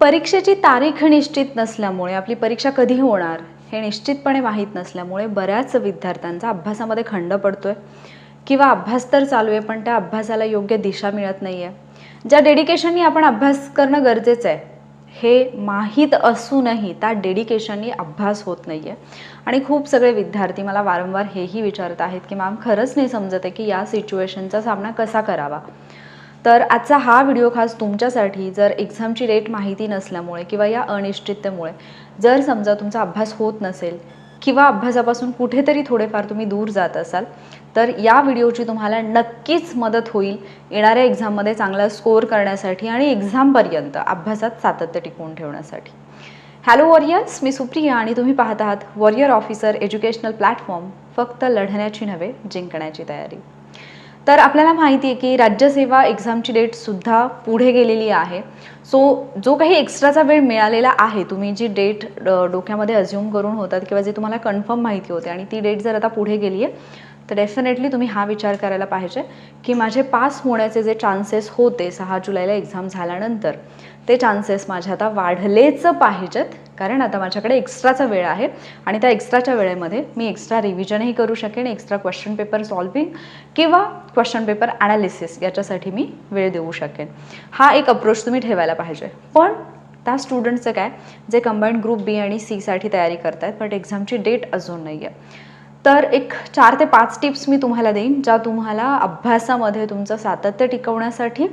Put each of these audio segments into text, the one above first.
परीक्षेची तारीख निश्चित नसल्यामुळे आपली परीक्षा कधी होणार हे निश्चितपणे माहीत नसल्यामुळे बऱ्याच विद्यार्थ्यांचा अभ्यासामध्ये खंड पडतोय. किंवा अभ्यास तर चालू आहे पण त्या अभ्यासाला योग्य दिशा मिळत नाही आहे ज्या डेडिकेशननी आपण अभ्यास करणं गरजेचं आहे हे माहीत असूनही त्या डेडिकेशननी अभ्यास होत नाही आहे आणि खूप सगळे विद्यार्थी मला वारंवार हेही विचारत आहेत की मॅम खरंच नाही समजत आहे की या सिच्युएशनचा सामना कसा करावा? तर आजचा हा व्हिडिओ खास तुमच्यासाठी जर एक्झामची डेट माहिती नसल्यामुळे किंवा या अनिश्चिततेमुळे जर समजा तुमचा अभ्यास होत नसेल किंवा अभ्यासापासून कुठेतरी थोडेफार तुम्ही दूर जात असाल तर या व्हिडिओची तुम्हाला नक्कीच मदत होईल येणाऱ्या एक्झाममध्ये चांगला स्कोअर करण्यासाठी आणि एक्झामपर्यंत अभ्यासात सातत्य टिकवून ठेवण्यासाठी. हॅलो वॉरियर्स मी सुप्रिया आणि तुम्ही पाहत आहात वॉरियर ऑफिसर एज्युकेशनल प्लॅटफॉर्म फक्त लढण्याची नव्हे जिंकण्याची तयारी. तर आपल्याला माहिती आहे की राज्यसेवा एक्झामची डेटसुद्धा पुढे गेलेली आहे. सो जो काही एक्स्ट्राचा वेळ मिळालेला आहे तुम्ही जी डेट डोक्यामध्ये अज्युम करून होतात किंवा जे तुम्हाला कन्फर्म माहिती होते आणि ती डेट जर आता पुढे गेली आहे तर डेफिनेटली तुम्ही हा विचार करायला पाहिजे की माझे पास होण्याचे जे चान्सेस होते सहा जुलैला एक्झाम झाल्यानंतर ते चान्सेस माझे आता वाढलेच पाहिजेत. कारण आता माझ्याकडे एक्स्ट्राचा वेळ आहे आणि त्या एक्स्ट्राच्या वेळेमध्ये मी एक्स्ट्रा रिव्हिजनही करू शकेन एक्स्ट्रा क्वेश्चन पेपर सॉल्विंग किंवा क्वेश्चन पेपर ॲनालिसिस याच्यासाठी मी वेळ देऊ शकेन. हा एक अप्रोच तुम्ही ठेवायला पाहिजे. पण त्या स्टुडंटचं काय? जे कंबाईंड ग्रुप बी आणि सीसाठी तयारी करतायत बट एक्झामची डेट अजून नाही आहे तर एक चार ते पाच टिप्स मी तुम्हाला देईन ज्या तुम्हाला अभ्यासामध्ये तुमचं सातत्य टिकवण्यासाठी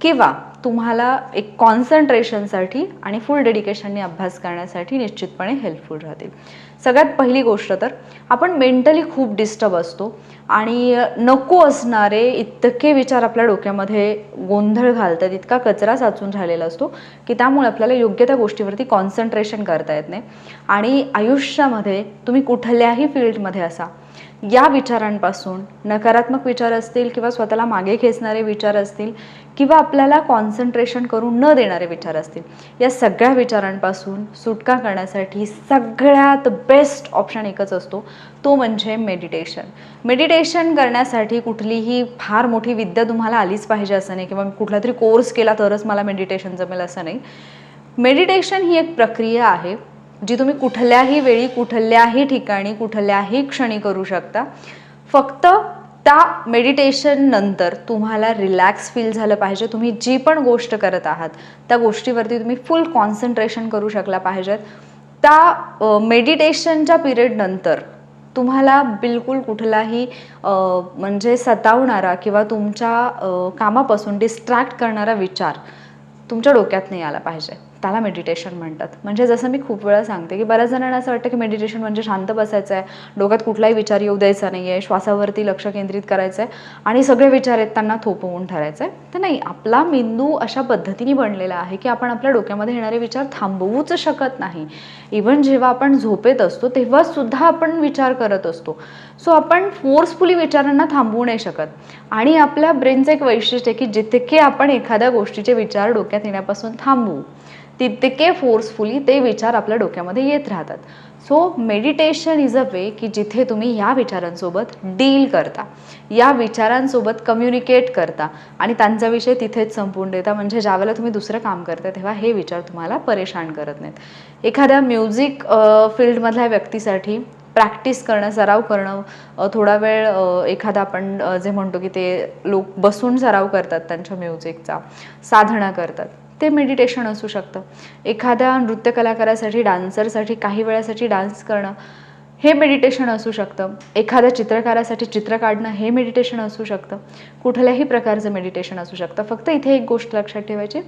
किंवा तुम्हाला एक कॉन्सन्ट्रेशनसाठी आणि फुल डेडिकेशनने अभ्यास करण्यासाठी निश्चितपणे हेल्पफुल राहतील. सगळ्यात पहिली गोष्ट तर आपण मेंटली खूप डिस्टर्ब असतो आणि नको असणारे इतके विचार आपल्या डोक्यामध्ये गोंधळ घालतात इतका कचरा साचून राहिलेला असतो की त्यामुळे आपल्याला योग्य त्या गोष्टीवरती कॉन्सन्ट्रेशन करता येत नाही. आणि आयुष्यामध्ये तुम्ही कुठल्याही फील्डमध्ये असा या विचारांपासून नकारात्मक विचार असतील किंवा स्वतःला मागे खेचणारे विचार असतील किंवा आपल्याला कॉन्सन्ट्रेशन करून न देणारे विचार असतील या सगळ्या विचारांपासून सुटका करण्यासाठी सगळ्यात बेस्ट ऑप्शन एकच असतो तो म्हणजे मेडिटेशन मेडिटेशन करण्यासाठी कुठलीही फार मोठी विद्या तुम्हाला आलीच पाहिजे असं नाही किंवा कुठला तरी कोर्स केला तरच मला मेडिटेशन जमेल असं नाही. मेडिटेशन ही एक प्रक्रिया आहे जी तुम्ही कुठल्याही वेळी कुठल्याही ठिकाणी कुठल्याही क्षणी करू शकता. फक्त त्या मेडिटेशन नंतर तुम्हाला रिलॅक्स फील झालं पाहिजे. तुम्ही जी पण गोष्ट करत आहात त्या गोष्टीवरती तुम्ही फुल कॉन्सन्ट्रेशन करू शकला पाहिजेत. त्या मेडिटेशनच्या पिरियड नंतर तुम्हाला बिलकुल कुठलाही म्हणजे सतावणारा किंवा तुमच्या कामापासून डिस्ट्रॅक्ट करणारा विचार तुमच्या डोक्यात नाही आला पाहिजे. त्याला मेडिटेशन म्हणतात. म्हणजे जसं मी खूप वेळा सांगते की बऱ्याच जणांना असं वाटतं की मेडिटेशन म्हणजे शांत बसायचं आहे डोक्यात कुठलाही विचार येऊ द्यायचा नाही आहे श्वासावरती लक्ष केंद्रित करायचं आहे आणि सगळे विचार आहेत त्यांना थोपवून ठरायचं आहे तर नाही आपला मेंदू अशा पद्धतीने बनलेला आहे की आपण आपल्या डोक्यामध्ये येणारे विचार थांबवूच शकत नाही. इवन जेव्हा आपण झोपेत असतो तेव्हा सुद्धा आपण विचार करत असतो. सो आपण फोर्सफुली विचारांना थांबवू नाही शकत. आणि आपल्या ब्रेनचं एक वैशिष्ट्य आहे की जितके आपण एखाद्या गोष्टीचे विचार डोक्यात येण्यापासून थांबवू तितके फोर्सफुली ते विचार आपल्या डोक्यामध्ये येत राहतात. So meditation is a way की जिथे तुम्ही या विचारांसोबत डील करता. या विचारांसोबत कम्युनिकेट करता. आणि त्यांचा विषय तिथेच संपवून देता. म्हणजे ज्यावेळेला तुम्ही दुसरं काम करता तेव्हा हे विचार तुम्हाला परेशान करत नाहीत. एखाद्या म्युझिक फील्डमधल्या व्यक्तीसाठी प्रॅक्टिस करणं सराव करणं थोडा वेळ एखादा आपण जे म्हणतो की ते लोक बसून सराव करतात त्यांच्या म्युझिकचा साधना करतात. ते मेडिटेशन असू शकतं. एखाद्या नृत्य कलाकारासाठी डान्सरसाठी काही वेळासाठी डान्स करणं हे मेडिटेशन असू शकतं. एखाद्या चित्रकारासाठी चित्र काढणं हे मेडिटेशन असू शकतं. कुठल्याही प्रकारचं मेडिटेशन असू शकतं. फक्त इथे एक गोष्ट लक्षात ठेवायची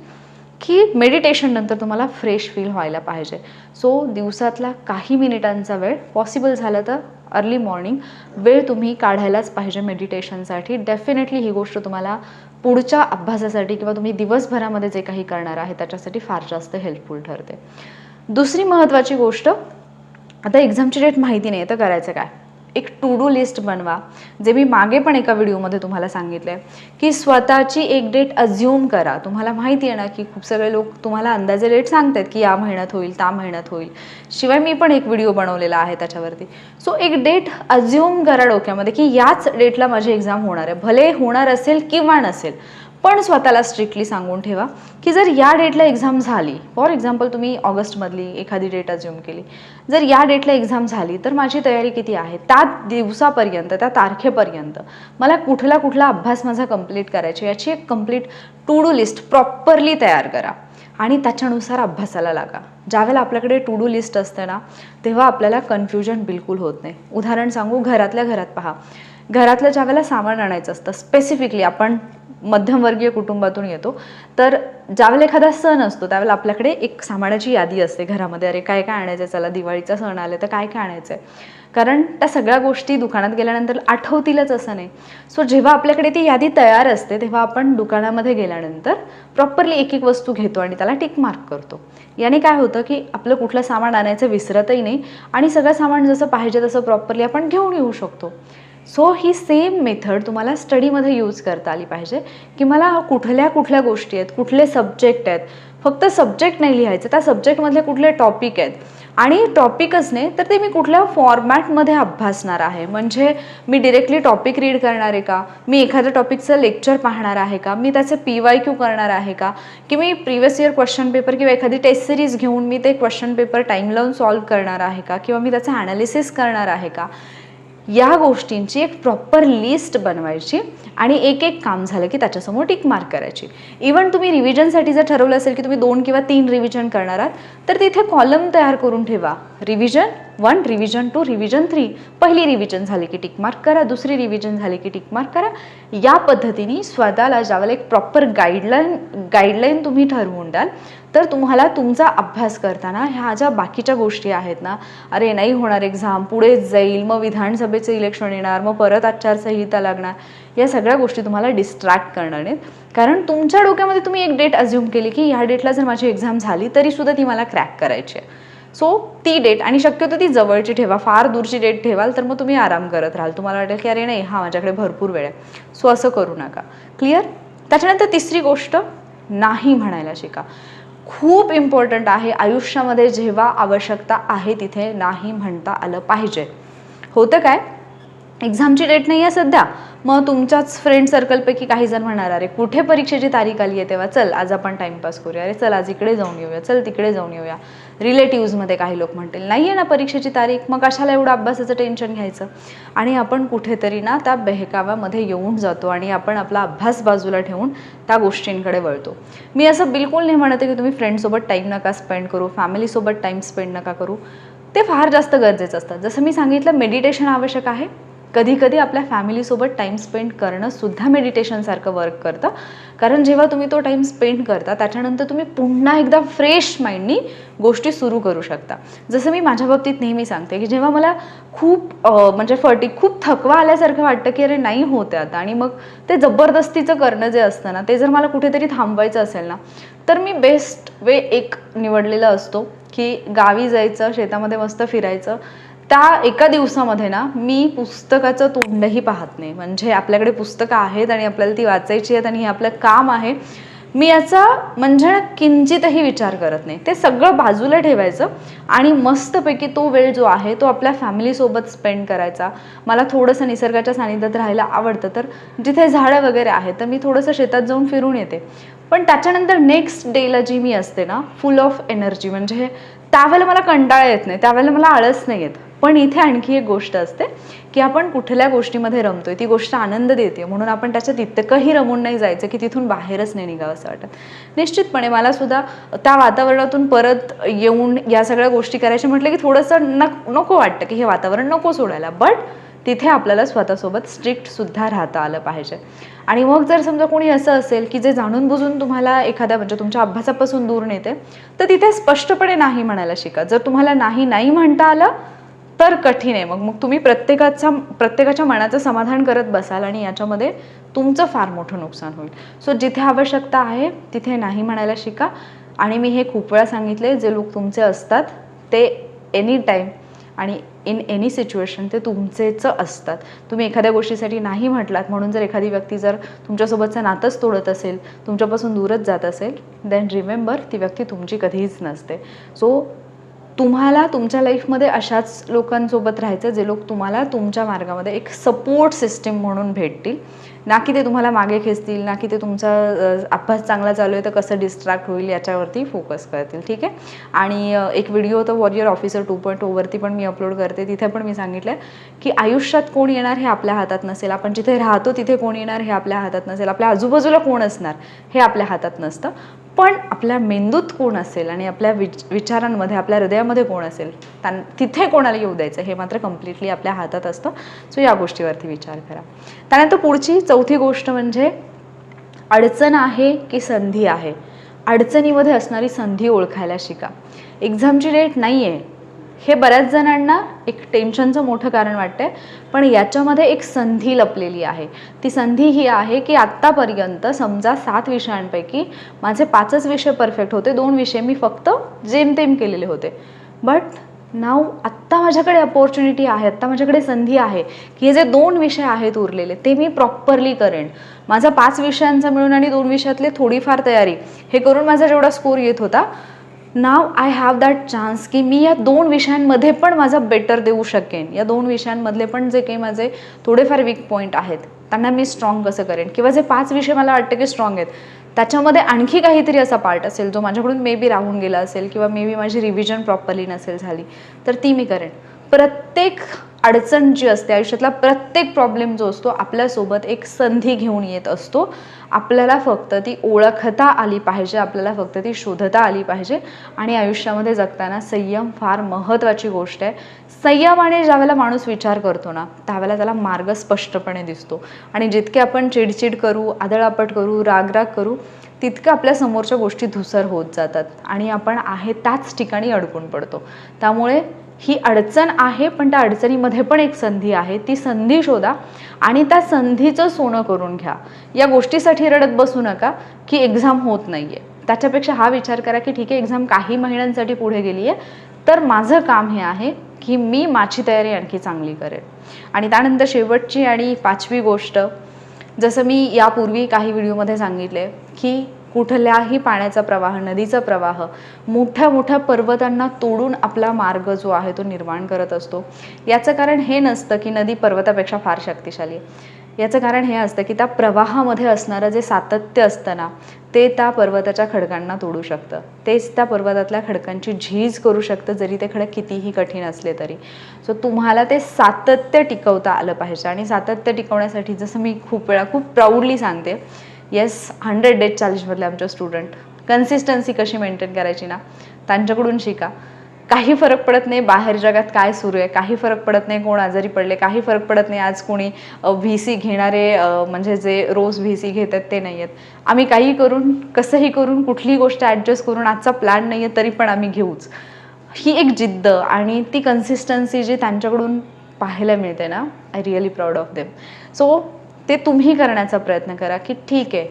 की मेडिटेशन नंतर तुम्हाला फ्रेश फील व्हायला पाहिजे. सो दिवसातला काही मिनिटांचा वेळ पॉसिबल झालं तर अर्ली मॉर्निंग वेळ तुम्ही काढायलाच पाहिजे मेडिटेशनसाठी डेफिनेटली ही गोष्ट तुम्हाला पुढच्या अभ्यासासाठी किंवा तुम्ही दिवसभरामध्ये जे काही करणार आहे त्याच्यासाठी फार जास्त हेल्पफुल ठरते. दुसरी महत्त्वाची गोष्ट आता एक्झामची डेट माहिती नाही तर करायचं काय? एक टू डू लिस्ट बनवा. जे मी मागे पण एका व्हिडिओमध्ये तुम्हाला सांगितलं आहे की स्वतःची एक डेट अज्युम करा. तुम्हाला माहिती आहे ना की खूप सगळे लोक तुम्हाला अंदाजे डेट सांगतात की या महिन्यात होईल त्या महिन्यात होईल. शिवाय मी पण एक व्हिडिओ बनवलेला आहे त्याच्यावरती. सो एक डेट अज्युम करा डोक्यामध्ये की याच डेटला माझी एक्झाम होणार आहे. भले होणार असेल किंवा नसेल पण स्वतःला स्ट्रिक्टली सांगून ठेवा की जर या डेटला एक्झाम झाली फॉर एक्झाम्पल तुम्ही ऑगस्टमधली एखादी डेट अज्युम केली जर या डेटला एक्झाम झाली तर माझी तयारी किती आहे? त्या दिवसापर्यंत त्या तारखेपर्यंत मला कुठला कुठला अभ्यास माझा कंप्लीट करायचा याची एक complete to do list properly तयार करा. आणि त्याच्यानुसार अभ्यासाला लागा. ज्यावेळेला आपल्याकडे टू डू लिस्ट असते ना तेव्हा आपल्याला कन्फ्युजन बिलकुल होत नाही. उदाहरण सांगू घरातल्या घरात पहा. घरातलं ज्यावेळेला सामान आणायचं असतं. स्पेसिफिकली आपण मध्यमवर्गीय कुटुंबातून येतो. तर ज्यावेळेला एखादा सण असतो त्यावेळेला आपल्याकडे एक सामानाची यादी असते घरामध्ये. अरे काय काय आणायचं आहे चला दिवाळीचा सण आले तर काय काय आणायचं आहे कारण त्या सगळ्या गोष्टी दुकानात गेल्यानंतर आठवतीलच असं नाही. सो जेव्हा आपल्याकडे ती यादी तयार असते तेव्हा आपण दुकानामध्ये गेल्यानंतर प्रॉपरली एक एक वस्तू घेतो आणि त्याला टिक मार्क करतो. याने काय होतं की आपलं कुठलं सामान आणायचं विसरतही नाही आणि सगळं सामान जसं पाहिजे तसं प्रॉपरली आपण घेऊन येऊ शकतो. सो ही सेम मेथड तुम्हाला स्टडीमध्ये यूज करता आली पाहिजे. की मला कुठल्या कुठल्या गोष्टी आहेत कुठले सब्जेक्ट आहेत. फक्त सब्जेक्ट नाही लिहायचं त्या सब्जेक्टमधले कुठले टॉपिक आहेत. आणि टॉपिकच नाही तर ते मी कुठल्या फॉर्मॅटमध्ये अभ्यासणार आहे. म्हणजे मी डिरेक्टली टॉपिक रीड करणार आहे का? मी एखाद्या टॉपिकचं लेक्चर पाहणार आहे का? मी त्याचं पी वाय क्यू करणार आहे का? की मी प्रिव्हियस इयर क्वेश्चन पेपर किंवा एखादी टेस्ट सिरीज घेऊन मी ते क्वेश्चन पेपर टाईम लावून सॉल्व्ह करणार आहे का? किंवा मी त्याचं ॲनालिसिस करणार आहे का? या गोष्टींची एक प्रॉपर लिस्ट बनवायची आणि एक एक काम झालं की त्याच्यासमोर टिक मार्क करायची. इवन तुम्ही रिव्हिजनसाठी जर ठरवलं असेल की तुम्ही दोन किंवा तीन रिव्हिजन करणार आहात तर तिथे कॉलम तयार करून ठेवा. Revision one revision two revision three पहिली रिव्हिजन झाली की टिक मार्क करा दुसरी रिव्हिजन झाली की टिक मार्क करा. या पद्धतीने स्वतःला ज्यावेळेला एक प्रॉपर गाईडलाईन गाईडलाईन तुम्ही ठरवून द्याल तर तुम्हाला तुमचा अभ्यास करताना ह्या ज्या बाकीच्या गोष्टी आहेत ना अरे नाही होणार एक्झाम पुढेच जाईल मग विधानसभेचं इलेक्शन येणार मग परत आचारसंहिता लागणार या सगळ्या गोष्टी तुम्हाला डिस्ट्रॅक्ट करणार नाहीत कारण तुमच्या डोक्यामध्ये तुम्ही एक डेट अज्युम केली की ह्या डेटला जर माझी एक्झाम झाली तरी सुद्धा ती मला क्रॅक करायची आहे. सो ती डेट आणि शक्यतो ती जवळची ठेवा फार दूरची डेट ठेवाल तर मग तुम्ही आराम करत राहाल. तुम्हाला वाटेल की अरे नाही हा माझ्याकडे भरपूर वेळ आहे. सो असं करू नका. क्लिअर त्याच्यानंतर तिसरी गोष्ट नाही म्हणायला शिका. खूप इम्पॉर्टंट आहे. आयुष्यामध्ये जेव्हा आवश्यकता आहे तिथे नाही म्हणता आलं पाहिजे. होतं काय? एक्झामची डेट नाही आहे सध्या. मग तुमच्याच फ्रेंड सर्कलपैकी काही जण म्हणणार अरे कुठे परीक्षेची तारीख आली आहे तेव्हा? चल आज आपण टाईमपास करूया. अरे चल आज इकडे जाऊन येऊया. चल तिकडे जाऊन येऊया. रिलेटिव्हजमध्ये काही लोक म्हणतील नाही आहे ना परीक्षेची तारीख. मग कशाला एवढं अभ्यासाचं टेन्शन घ्यायचं? आणि आपण कुठेतरी ना त्या बेहकाव्यामध्ये येऊन जातो आणि आपण आपला अभ्यास बाजूला ठेवून त्या गोष्टींकडे वळतो. मी असं बिलकुल नाही म्हणते की तुम्ही फ्रेंडसोबत टाईम नका स्पेंड करू फॅमिलीसोबत टाईम स्पेंड नका करू. ते फार जास्त गरजेचं असतं. जसं मी सांगितलं मेडिटेशन आवश्यक आहे. कधीकधी आपल्या फॅमिलीसोबत टाईम स्पेंड करणं सुद्धा मेडिटेशनसारखं वर्क करतं. कारण जेव्हा तुम्ही तो टाईम स्पेंड करता त्याच्यानंतर तुम्ही पुन्हा एकदा फ्रेश माइंडनी गोष्टी सुरू करू शकता. जसं मी माझ्या बाबतीत नेहमी सांगते की जेव्हा मला खूप म्हणजे फटी खूप थकवा आल्यासारखं वाटतं की अरे नाही होते आता. आणि मग ते जबरदस्तीचं करणं जे असतं ना ते जर मला कुठेतरी थांबवायचं असेल ना तर मी बेस्ट वे एक निवडलेला असतो की गावी जायचं शेतामध्ये मस्त फिरायचं. त्या एका दिवसामध्ये ना मी पुस्तकाचं तोंडही पाहत नाही. म्हणजे आपल्याकडे पुस्तकं आहेत आणि आपल्याला ती वाचायची आहेत आणि हे आपलं काम आहे. मी याचा म्हणजे ना किंचितही विचार करत नाही. ते सगळं बाजूला ठेवायचं आणि मस्तपैकी तो वेळ जो आहे तो आपल्या फॅमिलीसोबत स्पेंड करायचा. मला थोडंसं निसर्गाच्या सानिध्यात राहायला आवडतं. तर जिथे झाडं वगैरे आहेत तर मी थोडंसं शेतात जाऊन फिरून येते. पण त्याच्यानंतर नेक्स्ट डेला जी मी असते ना फुल ऑफ एनर्जी म्हणजे त्यावेळेला मला कंटाळा येत नाही. त्यावेळेला मला आळस नाही येत. पण इथे आणखी एक गोष्ट असते की आपण कुठल्या गोष्टीमध्ये रमतोय ती गोष्ट आनंद देते. म्हणून आपण त्याच्यात इतकंही रमून नाही जायचं की तिथून बाहेरच नाही निघावं असं वाटत. निश्चितपणे मला सुद्धा त्या वातावरणातून परत येऊन या सगळ्या गोष्टी करायच्या म्हटलं की थोडंसं नक नको वाटतं की हे वातावरण नको सोडायला. बट तिथे आपल्याला स्वतःसोबत स्ट्रिक्ट सुद्धा राहता आलं पाहिजे. आणि मग जर समजा कोणी असं असेल की जे जाणून बुजून तुम्हाला एखाद्या म्हणजे तुमच्या अभ्यासापासून दूर नेते तर तिथे स्पष्टपणे नाही म्हणायला शिका. जर तुम्हाला नाही नाही म्हणता आलं तर कठीण आहे. मग मग तुम्ही प्रत्येकाचा प्रत्येकाच्या मनाचं समाधान करत बसाल आणि याच्यामध्ये तुमचं फार मोठं नुकसान होईल. सो जिथे आवश्यकता आहे तिथे नाही म्हणायला शिका. आणि मी हे खूप वेळा सांगितले जे लोक तुमचे असतात ते एनी टाईम आणि इन एनी सिच्युएशन ते तुमचेच असतात. तुम्ही एखाद्या गोष्टीसाठी नाही म्हटलात म्हणून जर एखादी व्यक्ती जर तुमच्यासोबतचं नातंच तोडत असेल तुमच्यापासून दूरच जात असेल देन रिमेंबर ती व्यक्ती तुमची कधीच नसते. सो तुम्हाला तुमच्या लाईफमध्ये अशाच लोकांसोबत राहायचं जे लोक तुम्हाला तुमच्या मार्गामध्ये एक सपोर्ट सिस्टीम म्हणून भेटतील. ना की ते तुम्हाला मागे खेचतील ना की ते तुमचा अभ्यास चांगला चालू आहे तर कसं डिस्ट्रॅक्ट होईल याच्यावरती फोकस करतील ठीक आहे? आणि एक व्हिडिओ तर वॉरियर ऑफिसर टू पॉईंट ओवरती पण मी अपलोड करते. तिथे पण मी सांगितलं की आयुष्यात कोण येणार हे आपल्या हातात नसेल. आपण जिथे राहतो तिथे कोण येणार हे आपल्या हातात नसेल. आपल्या आजूबाजूला कोण असणार हे आपल्या हातात नसतं. पण आपल्या मेंदूत कोण असेल आणि आपल्या विच विचारांमध्ये आपल्या हृदयामध्ये कोण असेल त्यां तिथे कोणाला येऊ द्यायचं हे मात्र कम्प्लिटली आपल्या हातात असतं. सो या गोष्टीवरती विचार करा. त्यानंतर पुढची चौथी गोष्ट म्हणजे अडचण आहे की संधी आहे. अडचणीमध्ये असणारी संधी ओळखायला शिका. एक्झामची डेट नाही आहे हे बऱ्याच जणांना एक टेन्शनचं मोठं कारण वाटतंय पण याच्यामध्ये एक संधी लपलेली आहे. ती संधी ही आहे की आत्तापर्यंत समजा सात विषयांपैकी माझे पाचच विषय परफेक्ट होते दोन विषय मी फक्त जेमतेम केलेले होते. बट नाव आत्ता माझ्याकडे अपॉर्च्युनिटी आहे आत्ता माझ्याकडे संधी आहे की हे जे दोन विषय आहेत उरलेले ते मी प्रॉपरली करेन. माझा पाच विषयांचा मिळून आणि दोन विषयातले थोडीफार तयारी हे करून माझा जेवढा स्कोर येत होता नाव आय हॅव दॅट चान्स की मी या दोन विषयांमध्ये पण माझा बेटर देऊ शकेन. या दोन विषयांमधले पण जे काही माझे थोडेफार वीक पॉईंट आहेत त्यांना मी स्ट्रॉंग कसं करेन? किंवा जे पाच विषय मला वाटतं की स्ट्रॉंग आहेत त्याच्यामध्ये आणखी काहीतरी असा पार्ट असेल जो माझ्याकडून मे बी राहून गेला असेल किंवा मे बी माझी रिव्हिजन प्रॉपरली नसेल झाली तर ती मी करेन. प्रत्येक अडचण जी असते आयुष्यातला प्रत्येक प्रॉब्लेम जो असतो आपल्यासोबत एक संधी घेऊन येत असतो. आपल्याला फक्त ती ओळखता आली पाहिजे आपल्याला फक्त ती शोधता आली पाहिजे. आणि आयुष्यामध्ये जगताना संयम फार महत्त्वाची गोष्ट आहे. संयमाने ज्यावेळेला माणूस विचार करतो ना त्यावेळेला त्याला मार्ग स्पष्टपणे दिसतो. आणि जितके आपण चिडचिड करू आदळापट करू रागराग करू तितकं आपल्या समोरच्या गोष्टी धुसर होत जातात. आणि आपण आहे त्याच ठिकाणी अडकून पडतो. त्यामुळे ही अडचण आहे पण त्या अडचणीमध्ये पण एक संधी आहे. ती संधी शोधा आणि त्या संधीचं सोनं करून घ्या. या गोष्टीसाठी रडत बसू नका की एक्झाम होत नाही आहे त्याच्यापेक्षा हा विचार करा की ठीक आहे एक्झाम काही महिन्यांसाठी पुढे गेली आहे तर माझं काम हे आहे की मी माझी तयारी आणखी चांगली करेन. आणि त्यानंतर शेवटची आणि पाचवी गोष्ट जसं मी यापूर्वी काही व्हिडिओमध्ये सांगितले की कुठल्याही पाण्याचा प्रवाह नदीचा प्रवाह मोठ्या मोठ्या पर्वतांना तोडून आपला मार्ग जो आहे तो निर्माण करत असतो. याचं कारण हे नसतं की नदी पर्वतापेक्षा फार शक्तिशाली आहे. याचं कारण हे असतं की त्या प्रवाहामध्ये असणारं जे सातत्य असतं ना ते त्या पर्वताच्या खडकांना तोडू शकतं. तेच त्या पर्वतातल्या खडकांची झीज करू शकतं जरी ते खडक कितीही कठीण असले तरी. सो तुम्हाला ते सातत्य टिकवता आलं पाहिजे. आणि सातत्य टिकवण्यासाठी जसं मी खूप वेळा खूप प्राऊडली सांगते येस हंड्रेड डेज चॅलेंजमधले आमचे स्टुडंट कन्सिस्टन्सी कशी मेंटेन करायची ना? त्यांच्याकडून शिका. काही फरक पडत नाही बाहेर जगात काय सुरू आहे काही फरक पडत नाही कोण आजारी पडले काही फरक पडत नाही आज कोणी व्ही सी घेणारे म्हणजे जे रोज व्ही सी घेत आहेत ते नाही आहेत. आम्ही काही करून कसंही करून कुठलीही गोष्ट ॲडजस्ट करून आजचा प्लॅन नाही आहे तरी पण आम्ही घेऊच. ही एक जिद्द आणि ती कन्सिस्टन्सी जी त्यांच्याकडून पाहायला मिळते ना I really proud of them so ते तुम्ही करण्याचा प्रयत्न करा की ठीक आहे.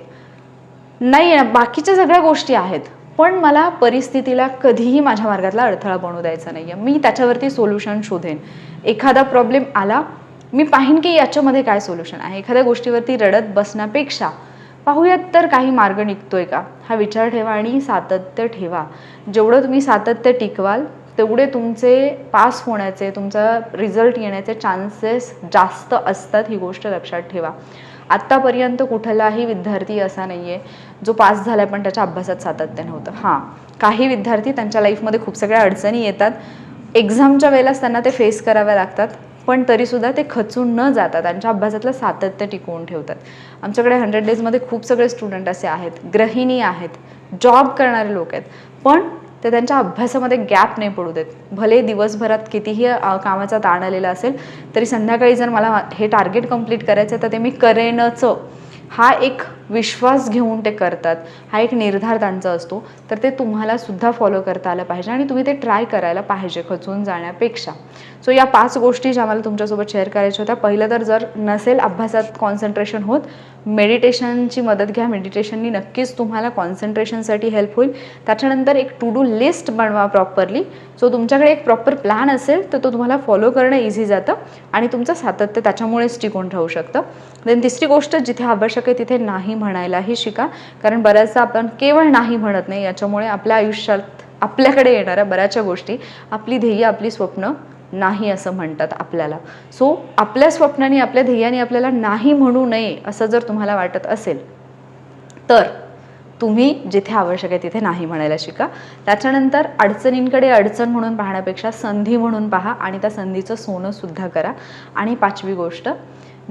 नाही आहे बाकीच्या सगळ्या गोष्टी आहेत पण मला परिस्थितीला कधीही माझ्या मार्गातला अडथळा बनू द्यायचा नाही आहे मी त्याच्यावरती सोल्युशन शोधेन. एखादा प्रॉब्लेम आला मी पाहीन की याच्यामध्ये काय सोल्युशन आहे. एखाद्या गोष्टीवरती रडत बसण्यापेक्षा पाहूयात तर काही मार्ग निघतोय का? हा विचार ठेवा आणि सातत्य ठेवा. जेवढं तुम्ही सातत्य टिकवाल तेवढे तुमचे पास होण्याचे तुमचा रिझल्ट येण्याचे चान्सेस जास्त असतात ही गोष्ट लक्षात ठेवा. आत्तापर्यंत कुठलाही विद्यार्थी असा नाही आहे जो पास झाला पण त्याच्या अभ्यासात सातत्य नव्हतं. हां काही विद्यार्थी त्यांच्या लाईफमध्ये खूप सगळ्या अडचणी येतात. एक्झामच्या वेळेलाच त्यांना ते फेस कराव्या लागतात पण तरीसुद्धा ते खचून न जाता त्यांच्या अभ्यासातलं सातत्य टिकवून ठेवतात. आमच्याकडे हंड्रेड डेजमध्ये खूप सगळे स्टुडंट असे आहेत गृहिणी आहेत जॉब करणारे लोक आहेत. पण तर त्यांच्या अभ्यासामध्ये गॅप नाही पडू देत. भले दिवसभरात कितीही कामाचा ताण आलेला असेल तरी संध्याकाळी जर मला हे टार्गेट कंप्लीट करायचं आहे तर ते मी करेनच. हा एक विश्वास घेऊन ते करतात. हा एक निर्धार त्यांचा असतो. तर ते तुम्हाला सुद्धा फॉलो करता आलं पाहिजे आणि तुम्ही ते ट्राय करायला पाहिजे खचून जाण्यापेक्षा. सो या पाच गोष्टी ज्या मला तुमच्यासोबत शेअर करायच्या होत्या पहिलं तर जर नसेल अभ्यासात कॉन्सन्ट्रेशन होत मेडिटेशनची मदत घ्या. मेडिटेशननी नक्कीच तुम्हाला कॉन्सन्ट्रेशनसाठी हेल्प होईल. त्याच्यानंतर एक टू डू लिस्ट बनवा प्रॉपरली सो तुमच्याकडे एक प्रॉपर प्लॅन असेल तर तो तुम्हाला फॉलो करणं इझी जातं आणि तुमचं सातत्य त्याच्यामुळेच टिकून राहू शकतं. देन तिसरी गोष्ट जिथे आवश्यक आहे तिथे नाही म्हणायलाही शिका. कारण बऱ्याचदा आपण केवळ नाही म्हणत नाही याच्यामुळे आपल्या आयुष्यात आपल्याकडे येणाऱ्या बऱ्याचशा गोष्टी आपली ध्येय आपली स्वप्न नाही असं म्हणतात आपल्याला. सो आपल्या स्वप्नाने आपल्या ध्येयाने आपल्याला नाही म्हणू नये असं जर तुम्हाला वाटत असेल तर तुम्ही जिथे आवश्यक आहे तिथे नाही म्हणायला शिका. त्याच्यानंतर अडचणींकडे अडचण म्हणून पाहण्यापेक्षा संधी म्हणून पहा आणि त्या संधीचं सोनं सुद्धा करा. आणि पाचवी गोष्ट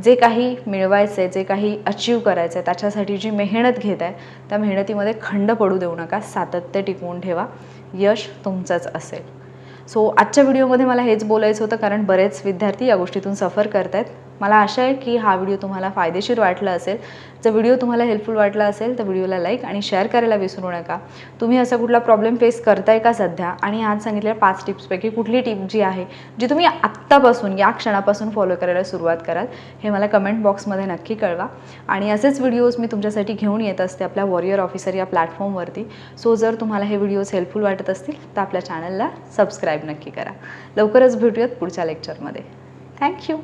जे काही मिळवायचं आहे जे काही अचीव करायचं आहे त्याच्यासाठी जी मेहनत घेत आहे त्या मेहनतीमध्ये खंड पडू देऊ नका सातत्य टिकवून ठेवा. यश तुमचंच असेल. सो आजच्या व्हिडिओमध्ये मला हेच बोलायचं होतं कारण बरेच विद्यार्थी या गोष्टीतून सफर करत आहेत मला आशा आहे की हा व्हिडिओ तुम्हाला फायदेशीर वाटला असेल. जर व्हिडिओ तुम्हाला हेल्पफुल वाटला असेल तर व्हिडिओला लाईक आणि शेअर करायला विसरू नका. तुम्ही असा कुठला प्रॉब्लेम फेस करताय का सध्या? आणि आज सांगितलेल्या पाच टिप्सपैकी कुठली टिप जी आहे जी तुम्ही आत्तापासून या क्षणापासून फॉलो करायला सुरुवात कराल हे मला कमेंट बॉक्समध्ये नक्की कळवा. आणि असेच व्हिडिओज मी तुमच्यासाठी घेऊन येत असते आपल्या वॉरियर ऑफिसर या प्लॅटफॉर्मवरती सो जर तुम्हाला हे व्हिडिओज हेल्पफुल वाटत असतील तर आपल्या चॅनलला सबस्क्राईब नक्की करा. लवकरच भेटूयात पुढच्या लेक्चरमध्ये थँक्यू